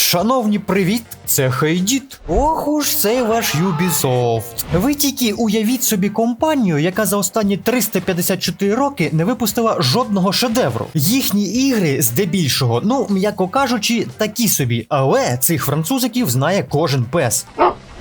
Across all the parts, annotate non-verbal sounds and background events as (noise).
Шановні, привіт! Це Хайдіт. Ох уж цей ваш Ubisoft. Ви тільки уявіть собі компанію, яка за останні 354 роки не випустила жодного шедевру. Їхні ігри здебільшого, ну м'яко кажучи, такі собі, але цих французиків знає кожен пес.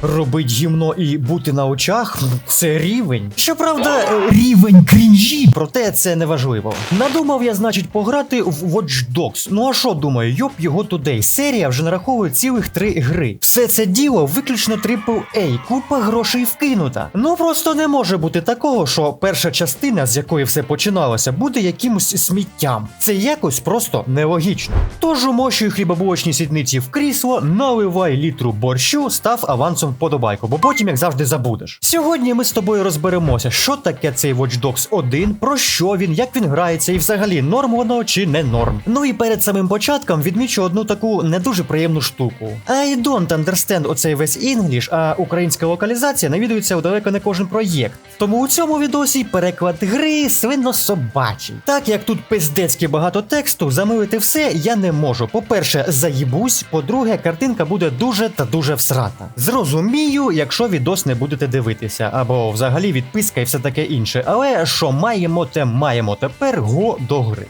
Робить гімно і бути на очах це рівень. Щоправда, е, рівень крінжі, проте це не важливо. Надумав я, значить, пограти в Watch Dogs. Ну а що думаю, йоп його тудей. Серія вже нараховує цілих три гри. Все це діло виключно AAA, купа грошей вкинута. Ну просто не може бути такого, що перша частина, з якої все починалося, буде якимось сміттям. Це якось просто нелогічно. Тож умощуй хлібобулочні сідниці в крісло, наливай літру борщу, став авансом вподобайку, бо потім, як завжди, забудеш. Сьогодні ми з тобою розберемося, що таке цей Watch Dogs 1, про що він, як він грається, і взагалі норм воно чи не норм. Ну і перед самим початком відмічу одну таку не дуже приємну штуку. I don't understand оцей весь інгліш, а українська локалізація навідується у далеко не кожен проєкт. Тому у цьому відосі переклад гри свинно собачий. Так як тут пиздецьки багато тексту, замилити все я не можу. По-перше, заїбусь, по-друге, картинка буде дуже та дуже всрата. Зрозумію, якщо відос не будете дивитися, або взагалі відписка і все таке інше. Але що маємо, те маємо тепер го до гри.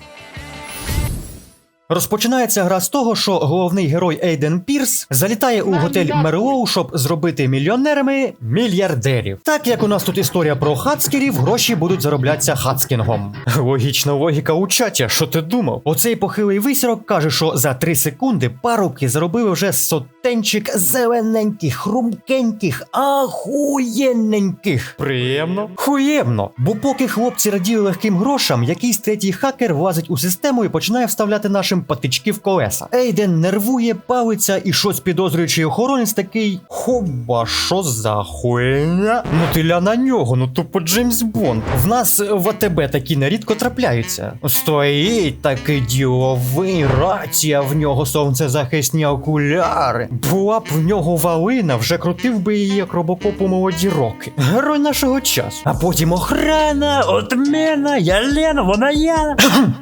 Розпочинається гра з того, що головний герой Ейден Пірс залітає у готель Мерлоу, щоб зробити мільйонерами мільярдерів. Так як у нас тут історія про хацкерів, гроші будуть зароблятися хацкінгом. Логічна логіка у чаті, що ти думав? Оцей похилий висірок каже, що за 3 секунди парубки заробили вже сотенчик зелененьких, хрумкеньких, ахуєнненьких. Приємно. Хуємно. Бо поки хлопці раділи легким грошам, якийсь третій хакер влазить у систему і починає вставляти нашим патички в колеса. Ейден нервує, палиться і щось підозрюючий охоронець такий. Хоба, що за хуйня? Ну ти ля на нього, ну тупо Джеймс Бонд. В нас в АТБ такі нерідко трапляються. Стоїть такий діловий, рація в нього сонцезахисні окуляри. Була б в нього валина, вже крутив би її як робокоп у молоді роки. Герой нашого часу. А потім охрана, отмена, я Лена, вона я.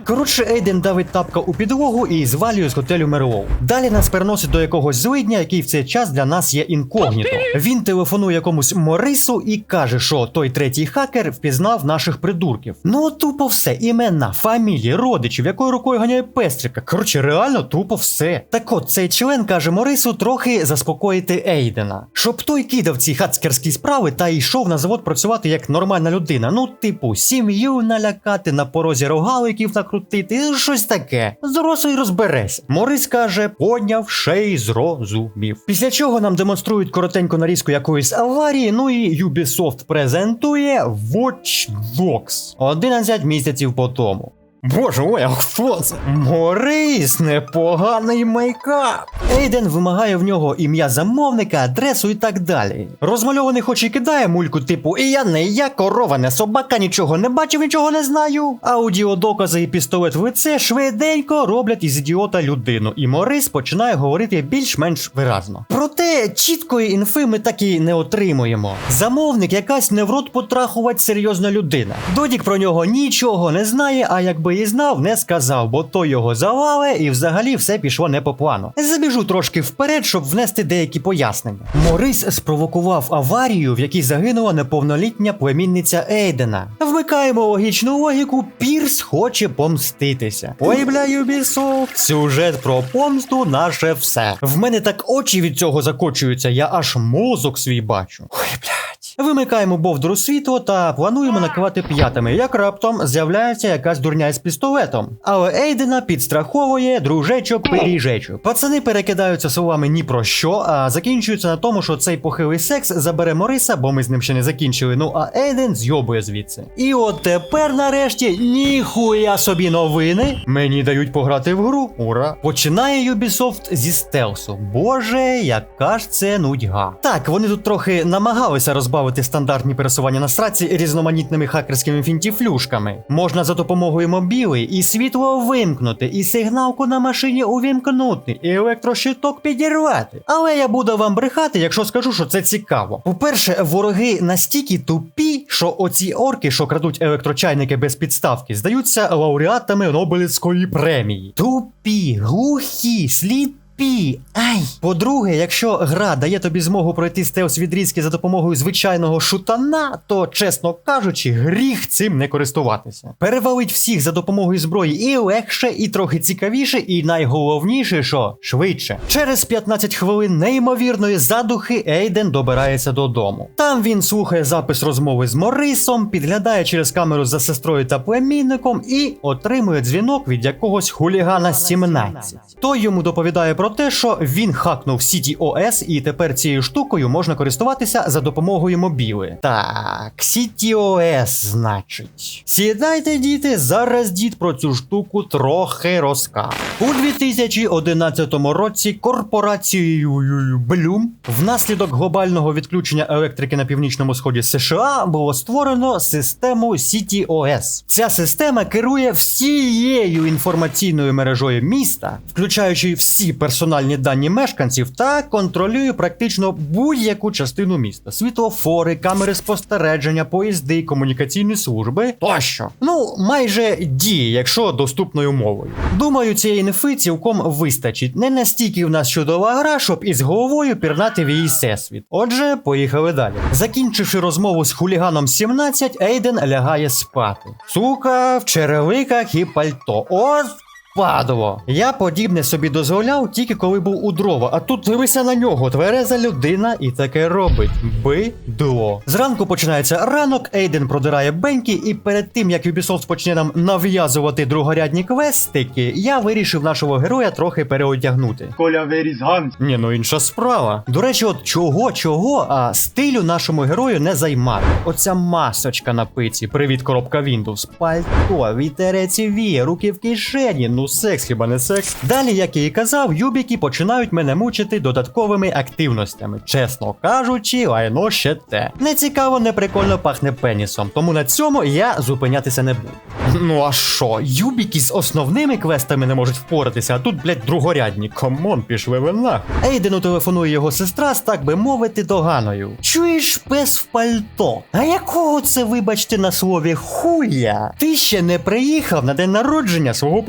Коротше, Ейден давить тапка у підлогу і звалює з готелю Мерлоу. Далі нас переносить до якогось злидня, який в цей час для нас є інкогніто. Він телефонує якомусь Морису і каже, що той третій хакер впізнав наших придурків. Ну тупо все, імена, фамілії, родичів, якою рукою ганяє пестрика. Коротше, реально тупо все. Так от цей член каже Морису трохи заспокоїти Ейдена, щоб той кидав ці хацкерські справи та йшов на завод працювати як нормальна людина. Ну, типу, сім'ю налякати, на порозі рогаликів накрутити, щось таке. Дорослий розбереся. Морис каже, поняв, ще й зрозумів. Після чого нам демонструють коротеньку нарізку якоїсь аварії. Ну і Ubisoft презентує Watch Dogs 11 місяців по тому. Боже ой, а хто це? Морис, непоганий мейкап. Ейден вимагає в нього ім'я замовника, адресу і так далі. Розмальований хоч і кидає мульку, типу І я не я, корова, не собака, нічого не бачив, нічого не знаю. Аудіодокази і пістолет в лице швиденько роблять із ідіота людину, і Морис починає говорити більш-менш виразно. Проте чіткої інфи ми так і не отримуємо. Замовник якась не в рот потрахувати серйозна людина. Додік про нього нічого не знає, а якби і знав, не сказав, бо то його завали, і взагалі все пішло не по плану. Забіжу трошки вперед, щоб внести деякі пояснення. Морис спровокував аварію, в якій загинула неповнолітня племінниця Ейдена. Вмикаємо логічну логіку, Пірс хоче помститися. Ой, бля, сюжет про помсту наше все. В мене так очі від цього закочуються, я аж мозок свій бачу. Ой, блядь. Вимикаємо бовдру світло та плануємо накривати п'ятами, як раптом з'являється якась дурня із пістолетом. Але Ейдена підстраховує дружечок пиріжечок. Пацани перекидаються словами ні про що, а закінчуються на тому, що цей похилий секс забере Мориса, бо ми з ним ще не закінчили. Ну а Ейден зйобує звідси. І от тепер, нарешті, ніхуя собі новини. Мені дають пограти в гру. Ура! Починає Ubisoft зі стелсу. Боже, яка ж це нудьга. Так, вони тут трохи намагалися розбавити стандартні пересування на сраці різноманітними хакерськими фінтіфлюшками. Можна за допомогою мобіли і світло вимкнути, і сигналку на машині увімкнути, і електрощиток підірвати. Але я буду вам брехати, якщо скажу, що це цікаво. По-перше, вороги настільки тупі, що оці орки, що крадуть електрочайники без підставки, здаються лауреатами Нобелівської премії. Тупі, глухі, сліпі. Пі, ай. По-друге, якщо гра дає тобі змогу пройти стелс відрізки за допомогою звичайного шутана, то, чесно кажучи, гріх цим не користуватися. Перевалить всіх за допомогою зброї і легше, і трохи цікавіше, і найголовніше, що швидше. Через 15 хвилин неймовірної задухи Ейден добирається додому. Там він слухає запис розмови з Морисом, підглядає через камеру за сестрою та племінником і отримує дзвінок від якогось хулігана 17. Той йому доповідає про те, що він хакнув CTOS і тепер цією штукою можна користуватися за допомогою мобіли. Так, CTOS, значить. Сідайте, діти, зараз дід про цю штуку трохи розкаже. У 2011 році корпорацією Bloom внаслідок глобального відключення електрики на північному сході США було створено систему CTOS. Ця система керує всією інформаційною мережою міста, включаючи всі персональні дані мешканців, та контролює практично будь-яку частину міста: світлофори, камери спостереження, поїзди, комунікаційні служби тощо. Ну, майже діє, якщо доступною мовою. Думаю, цієї інфи цілком вистачить. Не настільки в нас чудова гра, щоб із головою пірнати в її всесвіт. Отже, поїхали далі. Закінчивши розмову з хуліганом 17, Ейден лягає спати. Сука, в черевиках і пальто. От Падло. Я подібне собі дозволяв тільки коли був у дрова, а тут дивися на нього, твереза людина і таке робить. Бидло. Зранку починається ранок, Ейден продирає беньки, і перед тим як Ubisoft почне нам нав'язувати другорядні квестики, я вирішив нашого героя трохи переодягнути. Коля Верізганс. Ні, ну інша справа. До речі, от чого, чого, а стилю нашому герою не займає. Оця масочка на пиці, привіт, коробка Windows, пальто, вітерець віє, руки в кишені. Ну секс, хіба не секс? Далі, як я і казав, юбіки починають мене мучити додатковими активностями. Чесно кажучи, лайно ще те. Не цікаво, не прикольно пахне пенісом, тому на цьому я зупинятися не буду. Ну а що, юбіки з основними квестами не можуть впоратися, а тут, блядь, другорядні. Комон, пішли ви нахуй. Ейдену телефонує його сестра з, так би мовити, доганою. Чуєш пес в пальто? А якого це, вибачте, на слові хуя? Ти ще не приїхав на день народження свого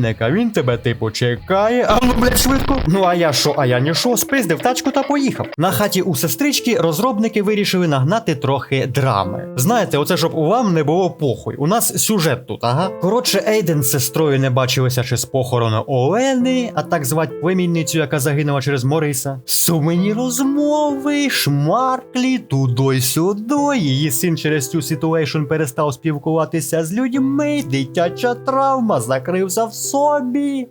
племінника. Він тебе, типу, чекає. А ну, блядь, швидко. Ну а я що, а я не що, спиздив тачку та поїхав. На хаті у сестрички розробники вирішили нагнати трохи драми. Знаєте, оце щоб у вам не було похуй. У нас сюжет тут, ага. Коротше, Ейден з сестрою не бачилися ще з похорону Олени, а так звать племінницю, яка загинула через Мориса. Сумені розмови, шмарклі, туди й сюди. Її син через цю ситуейшн перестав спілкуватися з людьми. Дитяча травма закрився в собі.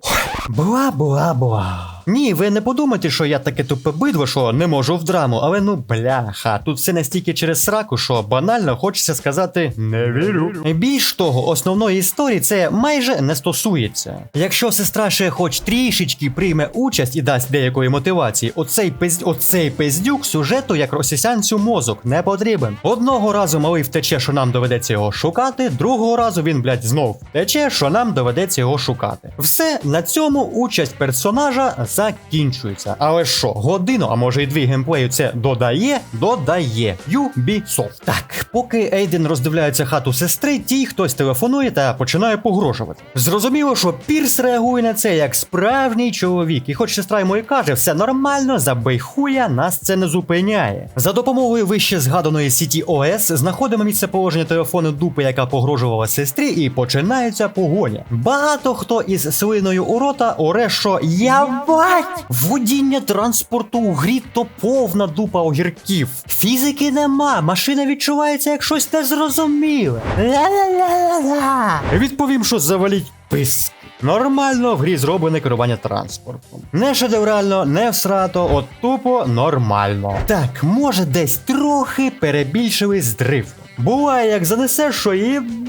Була, була, була. Ні, ви не подумайте, що я таке тупе бидло, що не можу в драму, але ну бляха, тут все настільки через сраку, що банально хочеться сказати не вірю. Більш того, основної історії це майже не стосується. Якщо сестра ще хоч трішечки прийме участь і дасть деякої мотивації, оцей пизд... оцей пиздюк сюжету як росісянцю мозок не потрібен. Одного разу малий втече, що нам доведеться його шукати, другого разу він, блядь, знов втече, що нам доведеться його шукати. Все на цьому участь персонажа закінчується. Але що, годину, а може й дві геймплею це додає, додає. Ubisoft. Так, поки Ейден роздивляється хату сестри, тій хтось телефонує та починає погрожувати. Зрозуміло, що Пірс реагує на це як справжній чоловік, і хоч сестра йому і каже, все нормально, забий хуя, нас це не зупиняє. За допомогою вище згаданої сіті ОС знаходимо місце положення телефону дупи, яка погрожувала сестрі, і починається погоня. Багато хто із свиною у рота оре, що я бать! Водіння транспорту у грі то повна дупа огірків. Фізики нема, машина відчувається як щось незрозуміле. Ла-ла-ла-ла-ла. Відповім, що заваліть писки. Нормально в грі зроблене керування транспортом. Не шедеврально, не всрато, от тупо нормально. Так, може десь трохи перебільшили з дрифтом. Буває, як занесе, що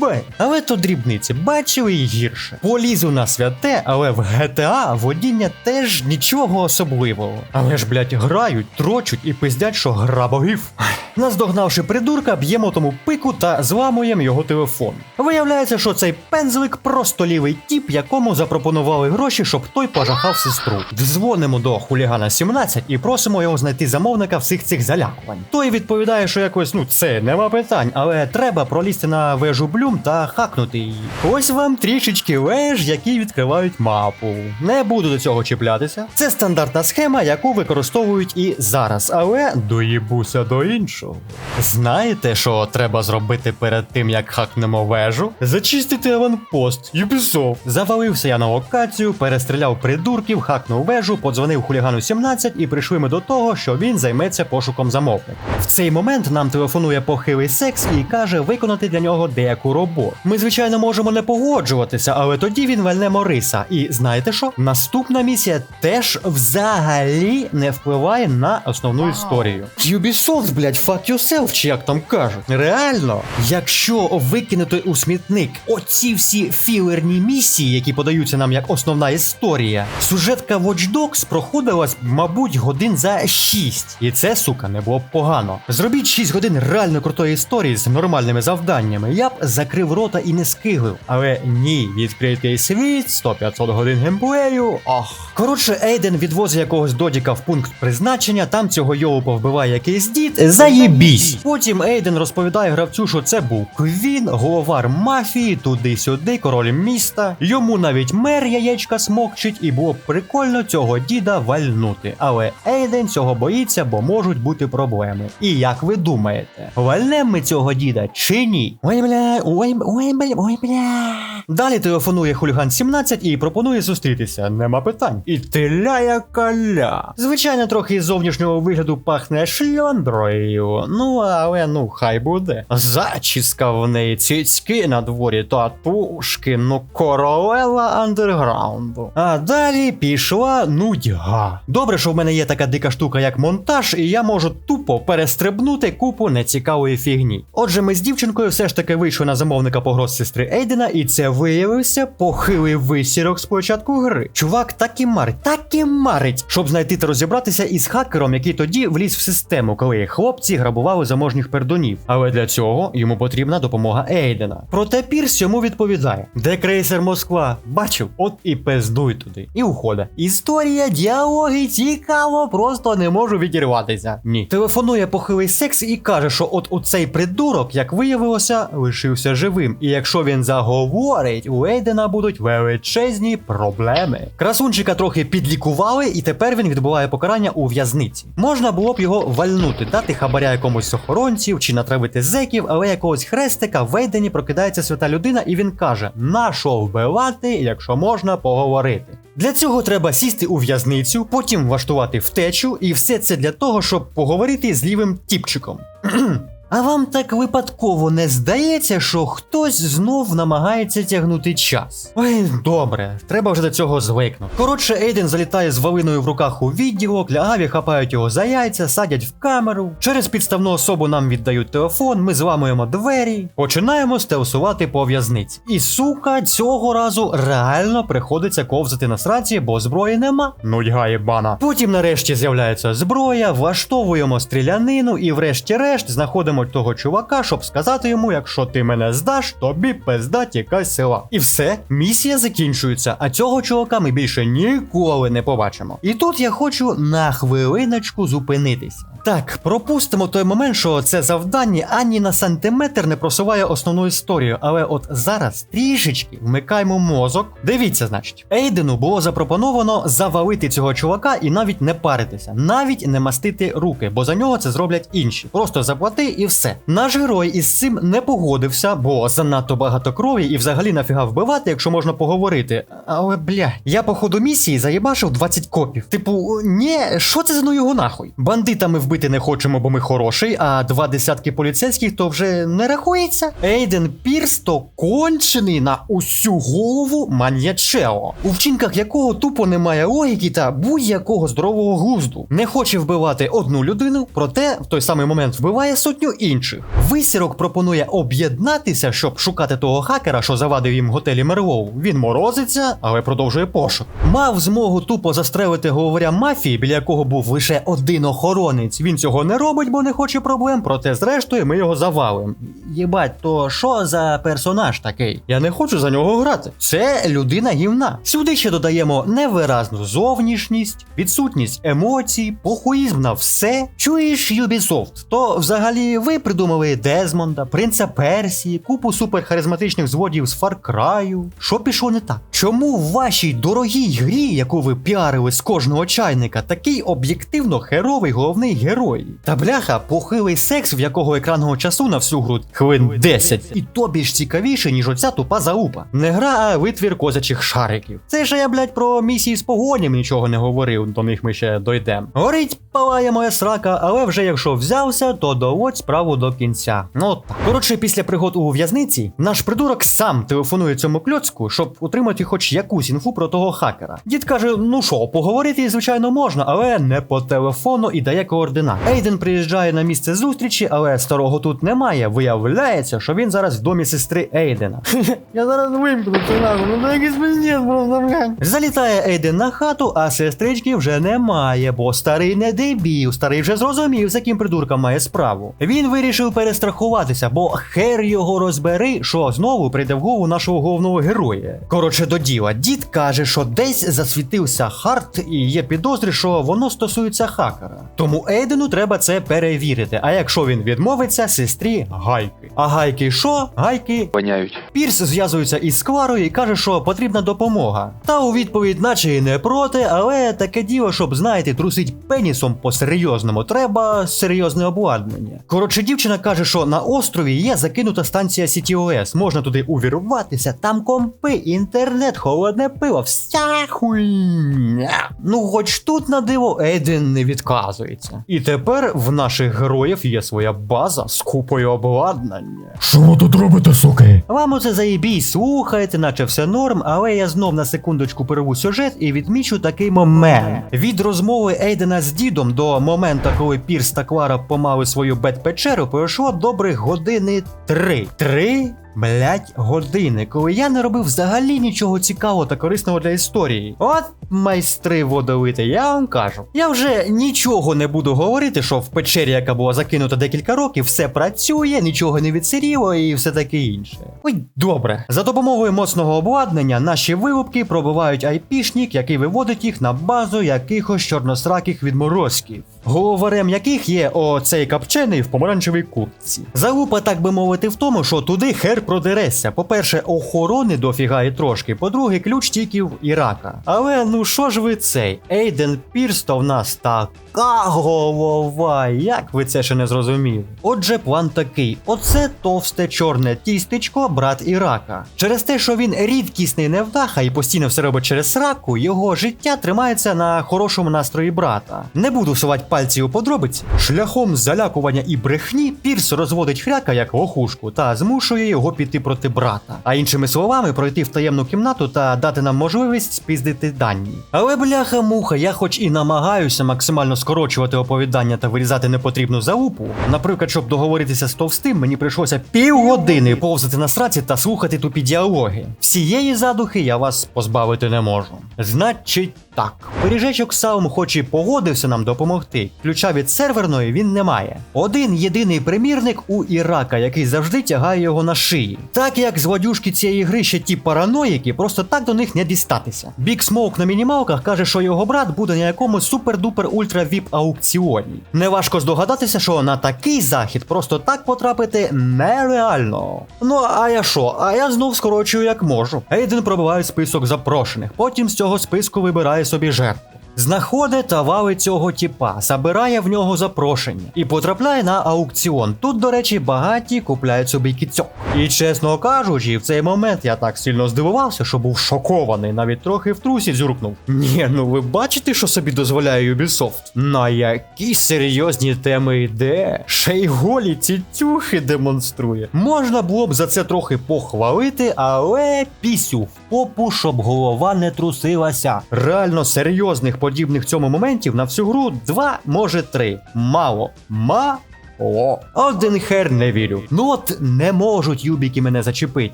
їбе. Але то дрібниці, бачили і гірше. Полізу на святе, але в GTA водіння теж нічого особливого. Але ж, блять, грають, трочуть і пиздять, що гра богів. Наздогнавши придурка, б'ємо тому пику та зламуємо його телефон. Виявляється, що цей пензлик просто лівий тіп, якому запропонували гроші, щоб той пожахав сестру. Дзвонимо до хулігана 17 і просимо його знайти замовника всіх цих залякувань. Той відповідає, що якось ну це нема питань, але треба пролізти на вежу Блюм та хакнути її. Ось вам трішечки веж, які відкривають мапу. Не буду до цього чіплятися. Це стандартна схема, яку використовують і зараз, але доїбуся до іншого. Знаєте, що треба зробити перед тим, як хакнемо вежу? Зачистити аванпост, Ubisoft. Завалився я на локацію, перестріляв придурків, хакнув вежу, подзвонив хулігану 17 і прийшли ми до того, що він займеться пошуком замовника. В цей момент нам телефонує похилий секс і каже виконати для нього деяку роботу. Ми, звичайно, можемо не погоджуватися, але тоді він вельне Мориса. І знаєте що? Наступна місія теж взагалі не впливає на основну історію. Ubisoft, блядь, fuck yourself, чи як там кажуть. Реально, якщо викинути у смітник оці всі філерні місії, які подаються нам як основна історія, сюжетка Watch Dogs проходилась, мабуть, годин за 6. І це, сука, не було б погано. Зробіть 6 годин реально крутої історії з нормальними завданнями. Я б закрив рота і не скиглив. Але ні, відкритий світ, 100-500 годин геймплею. Ох. Коротше, Ейден відвозить якогось додіка в пункт призначення, там цього йолупа вбиває якийсь дід. Заєбісь! Потім Ейден розповідає гравцю, що це був Квін, головар мафії, туди-сюди, король міста. Йому навіть мер яєчка смокчить, і було б прикольно цього діда вальнути. Але Ейден цього боїться, бо можуть бути проблеми. І як ви думаєте, вальнем ми цього діда чи ні? Ой, бля, ой, ой, бля, ой, бля. Далі телефонує хуліган 17 і пропонує зустрітися. Нема питань. І теляє каля. Звичайно, трохи із зовнішнього вигляду пахне шльондрою. Ну, але ну хай буде. Зачіска в неї, цицьки на дворі, татушки, ну королева андерграунду. А далі пішла нудьга. Добре, що в мене є така дика штука, як монтаж, і я можу тупо перестрибнути купу нецікавої фігні. Отже, ми з дівчинкою все ж таки вийшли на замовника погроз сестри Ейдена, і це виявився похилий висірок з початку гри. Чувак так і марить, так і марить, щоб знайти та розібратися із хакером, який тоді вліз в систему, коли хлопці грабували заможніх пердунів. Але для цього йому потрібна допомога Ейдена. Проте Пірс йому відповідає: де крейсер Москва? Бачив, от і пиздуй туди. І уходить. Історія, діалоги, цікаво, просто не можу відірватися. Ні. Телефонує похилий секс і каже, що от оцей придурок, як виявилося, лишився живим. І якщо він заговорить, у Ейдена будуть величезні проблеми. Красунчика трохи підлікували, і тепер він відбуває покарання у в'язниці. Можна було б його вальнути, дати хабаря якомусь охоронців чи натравити зеків, але якогось хрестика в Ейдені прокидається свята людина, і він каже: на що вбивати, якщо можна поговорити. Для цього треба сісти у в'язницю, потім влаштувати втечу, і все це для того, щоб поговорити з лівим тіпчиком. (clears throat) А вам так випадково не здається, що хтось знов намагається тягнути час? Ой, добре, треба вже до цього звикнути. Коротше, Ейден залітає з валиною в руках у відділок, лягаві хапають його за яйця, садять в камеру. Через підставну особу нам віддають телефон, ми зламуємо двері, починаємо стелсувати по в'язниці. І сука, цього разу реально приходиться ковзати на сраці, бо зброї нема. Нудьга єбана. Потім нарешті з'являється зброя, влаштовуємо стрілянину і, врешті-решт, знаходимо того чувака, щоб сказати йому, якщо ти мене здаш, тобі пиздать якась сила. І все, місія закінчується, а цього чувака ми більше ніколи не побачимо. І тут я хочу на хвилиночку зупинитися. Так, пропустимо той момент, що це завдання ані на сантиметр не просуває основну історію, але от зараз трішечки вмикаємо мозок. Дивіться, значить, Ейдену було запропоновано завалити цього чувака і навіть не паритися, навіть не мастити руки, бо за нього це зроблять інші. Просто заплати і все. Наш герой із цим не погодився, бо занадто багато крові і взагалі нафіга вбивати, якщо можна поговорити. Але бля, я по ходу місії заєбашив 20 копів. Типу, ні, що це за ну його нахуй? Бандитами вбити не хочемо, бо ми хороший, а два десятки поліцейських то вже не рахується. Ейден Пірс то кончений на усю голову маньячео, у вчинках якого тупо немає логіки та будь-якого здорового глузду. Не хоче вбивати одну людину, проте в той самий момент вбиває сотню інших. Висірок пропонує об'єднатися, щоб шукати того хакера, що завадив їм готелі Мерлоу. Він морозиться, але продовжує пошук. Мав змогу тупо застрелити говоря мафії, біля якого був лише один охоронець. Він цього не робить, бо не хоче проблем. Проте, зрештою, ми його завалим. Єбать, то що за персонаж такий? Я не хочу за нього грати. Це людина гівна. Сюди ще додаємо невиразну зовнішність, відсутність емоцій, похуїзм на все. Чуєш, Ubisoft, то взагалі ви придумали Дезмонда, принца Персії, купу суперхаризматичних зводів з Cry. Що пішло не так? Чому в вашій дорогій грі, яку ви піарили з кожного чайника, такий об'єктивно херовий головний герой? Та бляха, похилий секс, в якого екранного часу на всю гру хвилин 10. І тобі ж цікавіше, ніж оця тупа заупа. Не гра, а витвір козачих шариків. Це ж я, блядь, про місії з погонями нічого не говорив, до них ми ще дойдемо. Горить, палає моя срака, але вже якщо взявся, то доводь справу до кінця. Ну от так. Коротше, після пригод у в'язниці, наш придурок сам телефонує цьому кльоцку, щоб отримати хоч якусь інфу про того хакера. Дід каже: ну що, поговорити, звичайно, можна, але не по телефону і дає координати. Ейден приїжджає на місце зустрічі, але старого тут немає. Виявляється, що він зараз в домі сестри Ейдена. (laughs) Я зараз вимкну це ну це якийсь пиздец просто, блядь. Залітає Ейден на хату, а сестрички вже немає, бо старий не дебіл, старий вже зрозумів, з яким придурком має справу. Він вирішив перестрахуватися, бо хер його розбери, що знову прийде в голову нашого головного героя. Коротше, до діла, дід каже, що десь засвітився харт, і є підозри, що воно стосується хакера. Тому Ейдену треба це перевірити. А якщо він відмовиться, сестрі гайки. А гайки що? Гайки воняють. Пірс зв'язується із Скварою і каже, що потрібна допомога. Та у відповідь, наче і не проти, але таке діло, щоб знаєте, трусить пенісом по-серйозному, треба серйозне обладнання. Коротше, дівчина каже, що на острові є закинута станція CTOS, можна туди увірватися, там компи, інтернет, холодне пиво, вся хуйня. Ну, хоч тут на диво Ейден не відказується. І тепер в наших героїв є своя база з купою обладнання. Що ви тут робите, суки? Вам оце заєбій, слухаєте, наче все норм, але я знов на секундочку перерву сюжет і відмічу такий момент. Від розмови Ейдена з дідом до моменту, коли Пірс та Клара помали свою бет-печеру, пройшло добрих години три. Три? Блять, години, коли я не робив взагалі нічого цікавого та корисного для історії. От майстри водовити, я вам кажу. Я вже нічого не буду говорити, що в печері, яка була закинута декілька років, все працює, нічого не відсиріло і все таке інше. Ой, добре. За допомогою моцного обладнання наші вилупки пробивають айпішнік, який виводить їх на базу якихось чорносраких відморозків, головарем яких є оцей капчений в помаранчевій куртці. Залупа, так би мовити, в тому, що туди хер продерешся. По-перше, охорони дофіга і трошки, по-друге, ключ тільки в Ірака. Але ну що ж ви цей? Ейден Пірс то в нас така голова. Як ви це ще не зрозуміли? Отже, план такий: оце товсте чорне тістечко, брат Ірака. Через те, що він рідкісний невдаха і постійно все робить через сраку, його життя тримається на хорошому настрої брата. Не буду сувати пальці у подробиці. Шляхом залякування і брехні Пірс розводить хряка як лохушку та змушує його піти проти брата. А іншими словами, пройти в таємну кімнату та дати нам можливість спіздити дані. Але бляха-муха, я хоч і намагаюся максимально скорочувати оповідання та вирізати непотрібну залупу. Наприклад, щоб договоритися з товстим, мені прийшлося півгодини повзати на сраці та слухати тупі діалоги. Всієї задухи я вас позбавити не можу. Значить так, пиріжечок Саум хоч і погодився нам допомогти. Ключа від серверної він не має. Один єдиний примірник у Ірака, який завжди тягає його на шиї. Так як злодюшки цієї гри ще ті параноїки, просто так до них не дістатися. Бік Смоук на мінімалках каже, що його брат буде на якомусь супер-дупер ультра віп аукціоні. Неважко здогадатися, що на такий захід просто так потрапити нереально. Ну а я що? А я знов скорочую як можу. Ейден пробиває список запрошених, потім з цього списку вибирає собі жертву. Знаходить та цього тіпа, забирає в нього запрошення і потрапляє на аукціон. Тут, до речі, багаті купляють собі кіцьок. І чесно кажучи, в цей момент я так сильно здивувався, що був шокований, навіть трохи в трусі зюркнув. Ні, ну ви бачите, що собі дозволяє Ubisoft? На які серйозні теми йде? Ще й голі ці тюхи демонструє. Можна було б за це трохи похвалити, але пісю в попу, щоб голова не трусилася. Реально серйозних подібних цьому моментів на всю гру два, може три. Мало. Мало. О, один хер не вірю. Ну от не можуть юбіки мене зачепить.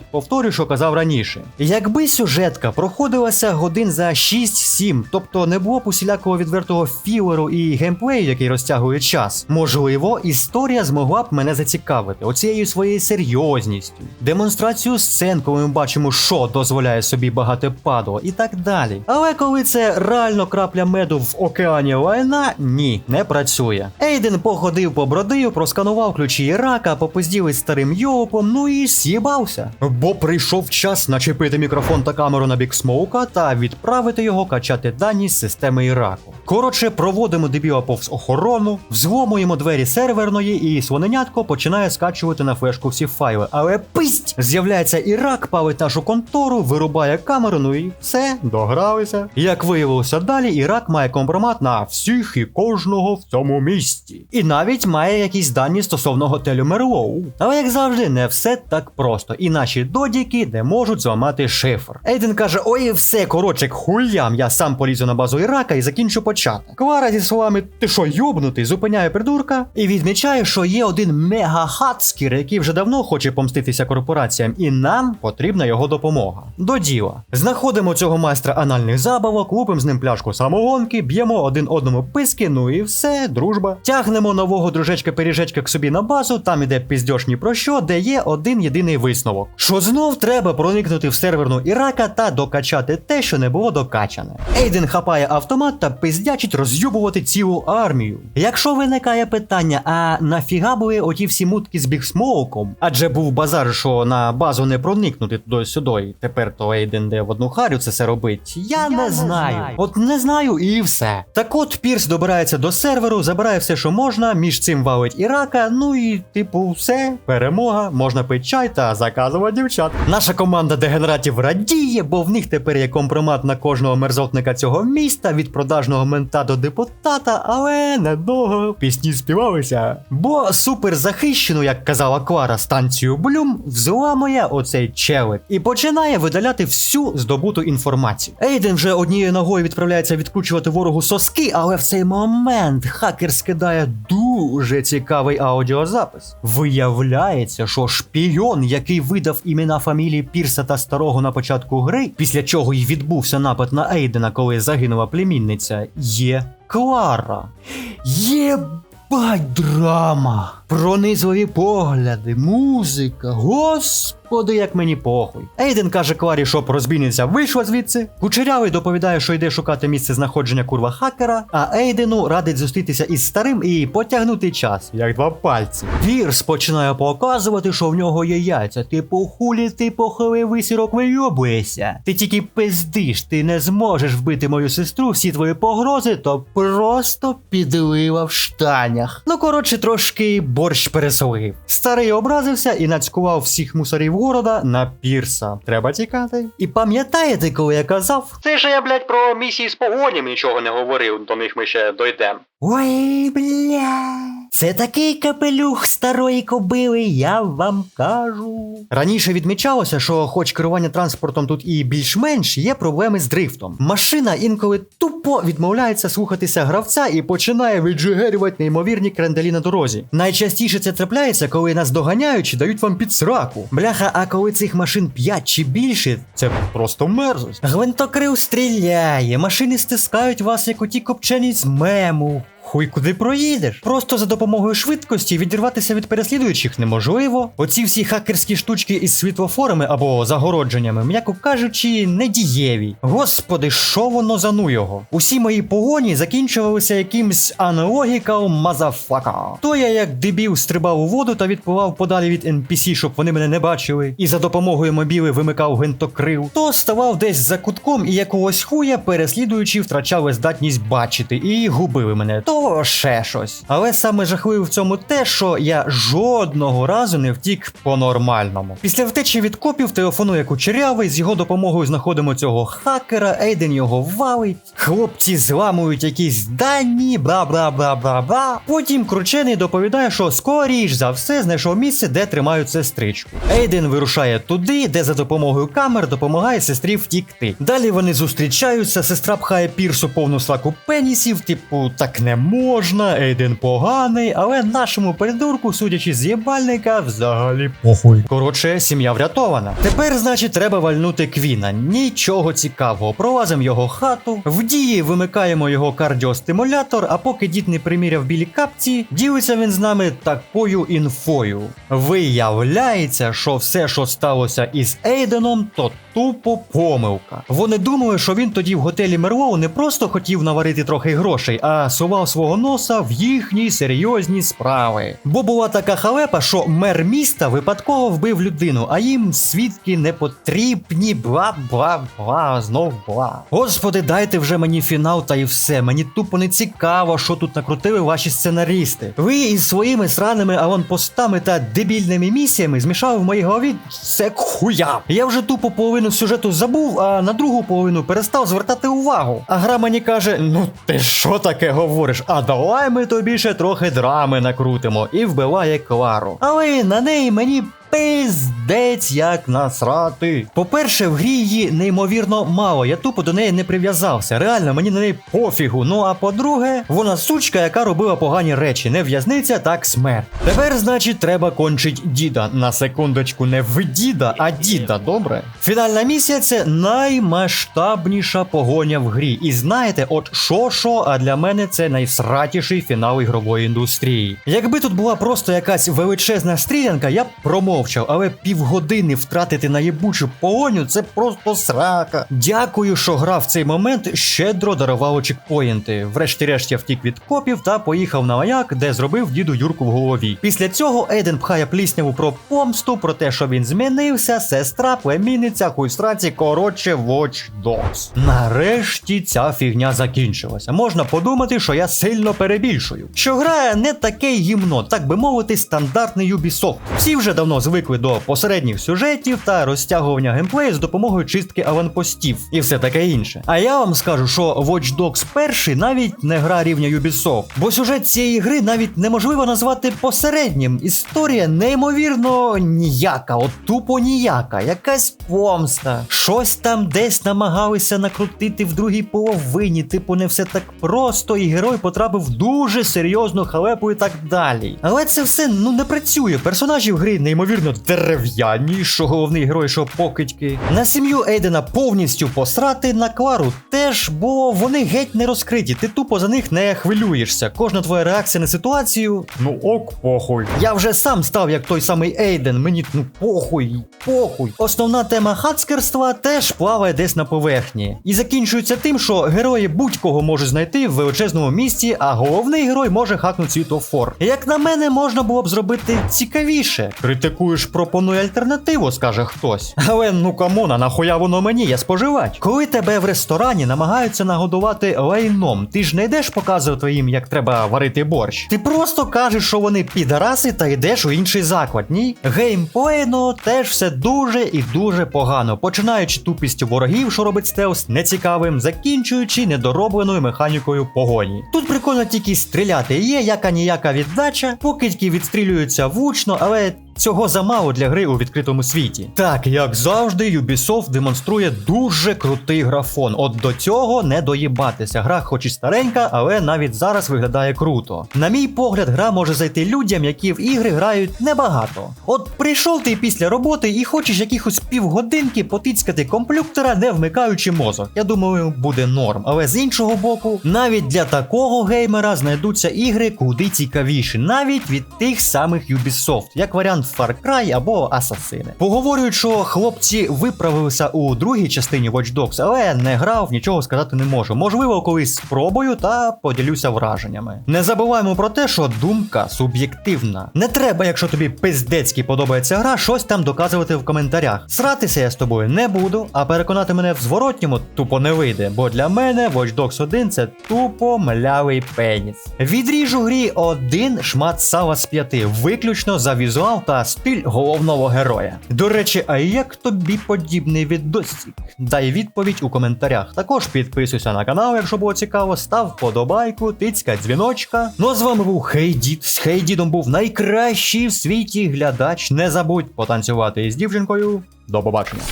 Повторю, що казав раніше. Якби сюжетка проходилася годин за 6-7, тобто не було б усілякого відвертого філеру і геймплею, який розтягує час, можливо, історія змогла б мене зацікавити оцією своєю серйозністю, демонстрацію сцен, коли ми бачимо, що дозволяє собі багате падло і так далі. Але коли це реально крапля меду в океані лайна, ні, не працює. Ейден походив по бродию, просканував ключі Ірака, попизділи з старим йопом, ну і з'їбався. Бо прийшов час начепити мікрофон та камеру на бік смоука та відправити його качати дані з системи Іраку. Коротше, проводимо дебіла повз охорону, взломуємо двері серверної, і своненятко починає скачувати на флешку всі файли. Але писть! З'являється Ірак, палить нашу контору, вирубає камеру, ну і все, догралися. Як виявилося далі, Ірак має компромат на всіх і кожного в цьому місті. І навіть має якісь дані стосовно готелю Мерлоу. Але як завжди, не все так просто. І наші додіки не можуть зламати шифр. Ейден каже: ой, все, коротше, хуям, я сам полізу на базу Ірака і закінчу початок. Клара зі словами, ти що, йобнутий, зупиняє придурка і відмічає, що є один мега-хацкір, який вже давно хоче помститися корпораціям, і нам потрібна його допомога. До діла. Знаходимо цього майстра анальних забавок, лупимо з ним пляшку самогонки, б'ємо один одному писки, ну і все, дружба. Тягнемо нового дружечка-пиріжечка к собі на базу, там іде піздьош ні про що, де є один єдиний висновок. Що знов треба проникнути в серверну Ірака та докачати те, що не було докачане. Ейден хапає автомат та пиздячить роз'юбувати цілу армію. Якщо виникає питання, а нафіга були оті всі мутки з бігсмоуком? Адже був базар, що на базу не проникнути туди-сюди, і тепер то Ейден де в одну харю це все робить. Я, не, не знаю. знаю. От не знаю і все. Так от Пірс добирається до серверу, забирає все, що можна, між цим валить Ірака. Ну і типу, все, перемога, можна пити чай та заказувати дівчат. Наша команда дегенератів радіє, бо в них тепер є компромат на кожного мерзотника цього міста від продажного мента до депутата, але недовго пісні співалися. Бо супер захищену, як казала Клара, станцію Блюм взламує оцей челик і починає видаляти всю здобуту інформацію. Ейден вже однією ногою відправляється відкручувати ворогу соски, але в цей момент хакер скидає дуже цікавий аудіозапис. Виявляється, що шпійон, який видав імена фамілії Пірса та старого на початку гри, після чого й відбувся напад на Ейдена, коли загинула племінниця, є Клара. Єбать драма! Пронизливі погляди, музика, господи, як мені похуй. Ейден каже Кларі, щоб розбійниця вийшла звідси. Кучерявий доповідає, що йде шукати місце знаходження курва хакера, а Ейдену радить зустрітися із старим і потягнути час, як два пальці. Пірс починає показувати, що в нього є яйця. Типу, хулі ти поховий висірок вийобуєшся. Ти тільки пиздиш, ти не зможеш вбити мою сестру, всі твої погрози, то просто підлива в штанях. Ну, коротше, трошки борщ пересолив. Старий образився і нацькував всіх мусорів города на пірса. Треба тікати. І пам'ятаєте, коли я казав? Це ж я, блядь, про місії з погонями нічого не говорив, до них ми ще дойдемо. Ой, бля. Це такий капелюх старої кобили, я вам кажу. Раніше відмічалося, що, хоч керування транспортом тут і більш-менш, є проблеми з дрифтом. Машина інколи тупо відмовляється слухатися гравця і починає віджигерювати неймовірні кренделі на дорозі. Найчастіше це трапляється, коли нас доганяють чи дають вам під сраку. Бляха, а коли цих машин 5 чи більше, це просто мерзость. Гвинтокрил стріляє, машини стискають вас, як оті копчені з мему. Хуй куди проїдеш? Просто за допомогою швидкості відірватися від переслідуючих неможливо. Оці всі хакерські штучки із світлофорами або загородженнями, м'яко кажучи, недієві. Господи, що воно за ну його? Усі мої погоні закінчувалися якимсь аналогікал мазафака. То я як дебіл стрибав у воду та відпливав подалі від NPC, щоб вони мене не бачили, і за допомогою мобіли вимикав гвинтокрил, то ставав десь за кутком і якогось хуя переслідуючи втрачали здатність бачити і губили мене. То ще щось. Але саме жахливе в цьому те, що я жодного разу не втік по-нормальному. Після втечі від копів телефонує кучерявий, з його допомогою знаходимо цього хакера, Ейден його валить, хлопці зламують якісь дані, бла бла бла бла бла. Потім кручений доповідає, що скоріш за все знайшов місце, де тримають сестричку. Ейден вирушає туди, де за допомогою камер допомагає сестрі втікти. Далі вони зустрічаються, сестра пхає пірсу повну слаку пенісів, типу, так не можна, Ейден поганий, але нашому придурку, судячи з єбальника, взагалі Похуй. Коротше, сім'я врятована. Тепер, значить, треба вальнути Квіна. Нічого цікавого. Провазимо його хату, в дії вимикаємо його кардіостимулятор, а поки дід не приміряв білі капці, ділиться він з нами такою інфою. Виявляється, що все, що сталося із Ейденом, то тупо помилка. Вони думали, що він тоді в готелі Мерлоу не просто хотів наварити трохи грошей, а сував свого носа в їхні серйозні справи. Бо була така халепа, що мер міста випадково вбив людину, а їм свідки не потрібні, бла бла бла, знов бла. Господи, дайте вже мені фінал та і все. Мені тупо не цікаво, що тут накрутили ваші сценаристи. Ви із своїми сраними аванпостами та дебільними місіями змішали в моїй голові все хуя. Я вже тупо половину сюжету забув, а на другу половину перестав звертати увагу. А гра мені каже: ну ти що таке говориш? А давай ми тобі ще трохи драми накрутимо і вбиває Клару. Але на неї мені. Пиздець як насрати. По-перше, в грі її неймовірно мало, я тупо до неї не прив'язався. Реально, мені на неї пофігу. Ну а по-друге, вона сучка, яка робила погані речі. Не в'язниця, так смерть. Тепер, значить, треба кончить діда. На секундочку, не в діда, а діда, добре? Фінальна місія це наймасштабніша погоня в грі. І знаєте, от що що, а для мене це найсратіший фінал ігрової індустрії. Якби тут була просто якась величезна стрілянка, я б промовчав, але півгодини втратити на єбучу погоню це просто срака. Дякую, що гра в цей момент щедро дарувало чекпоінти. Врешті-решт я втік від копів та поїхав на маяк, де зробив діду Юрку в голові. Після цього Ейден пхає плісняву про помсту, про те, що він змінився, сестра, племінниця, хуйстраці, коротше, Watch Dogs. Нарешті ця фігня закінчилася. Можна подумати, що я сильно перебільшую. Що гра не таке гімно, так би мовити, стандартний Ubisoft. Всі вже давно звикли до посередніх сюжетів та розтягування геймплею з допомогою чистки аванпостів і все таке інше. А я вам скажу, що Watch Dogs перший навіть не гра рівня Ubisoft, бо сюжет цієї гри навіть неможливо назвати посереднім. Історія неймовірно ніяка, от тупо ніяка, якась помста. Щось там десь намагалися накрутити в другій половині. Типу, не все так просто, і герой потрапив дуже серйозну халепу і так далі. Але це все ну не працює. Персонажі в грі неймовірно дерев'яні, що головний герой, що покидьки. На сім'ю Ейдена повністю посрати, на Клару теж, бо вони геть не розкриті. Ти тупо за них не хвилюєшся. Кожна твоя реакція на ситуацію, ну ок, похуй. Я вже сам став як той самий Ейден, мені ну похуй, похуй. Основна тема хацкерства теж плаває десь на поверхні. І закінчується тим, що герої будь-кого можуть знайти в величезному місті, а головний герой може хакнути світофор. Як на мене, можна було б зробити цікавіше. Критикуєш, пропонуй альтернативу, скаже хтось. Але ну камона, нахуя воно мені, я споживач. Коли тебе в ресторані намагаються нагодувати лайном, ти ж не йдеш показувати їм, як треба варити борщ. Ти просто кажеш, що вони підараси та йдеш у інший заклад. Ні, геймплейно теж все дуже і дуже погано. Починаючи тупістю ворогів, що робить стелс нецікавим, закінчуючи недоробленою механікою погоні. Тут прикольно тільки стріляти. Є яка ніяка віддача, покидьки відстрілюються влучно, але Цього замало для гри у відкритому світі. Так, як завжди, Ubisoft демонструє дуже крутий графон. От до цього не доїбатися. Гра, хоч і старенька, але навіть зараз виглядає круто. На мій погляд, гра може зайти людям, які в ігри грають небагато. От прийшов ти після роботи і хочеш якихось півгодинки потицькати комплюктора, не вмикаючи мозок. Я думаю, буде норм. Але з іншого боку, навіть для такого геймера знайдуться ігри куди цікавіші, навіть від тих самих Ubisoft, як варіант Far Cry або Асасини. Поговорюють, що хлопці виправилися у другій частині Watch Dogs, але не грав, нічого сказати не можу. Можливо, колись спробую та поділюся враженнями. Не забуваємо про те, що думка суб'єктивна. Не треба, якщо тобі пиздецьки подобається гра, щось там доказувати в коментарях. Сратися я з тобою не буду, а переконати мене в зворотньому тупо не вийде, бо для мене Watch Dogs 1 це тупо млявий пеніс. Відріжу грі один шмат сала з п'яти, виключно за візуал та стиль головного героя. До речі, а як тобі подібний відосик? Дай відповідь у коментарях. Також підписуйся на канал, якщо було цікаво, став подобайку, тицька дзвіночка. Ну а з вами був Хейдід. З Хейдідом був найкращий в світі глядач. Не забудь потанцювати із дівчинкою. До побачення.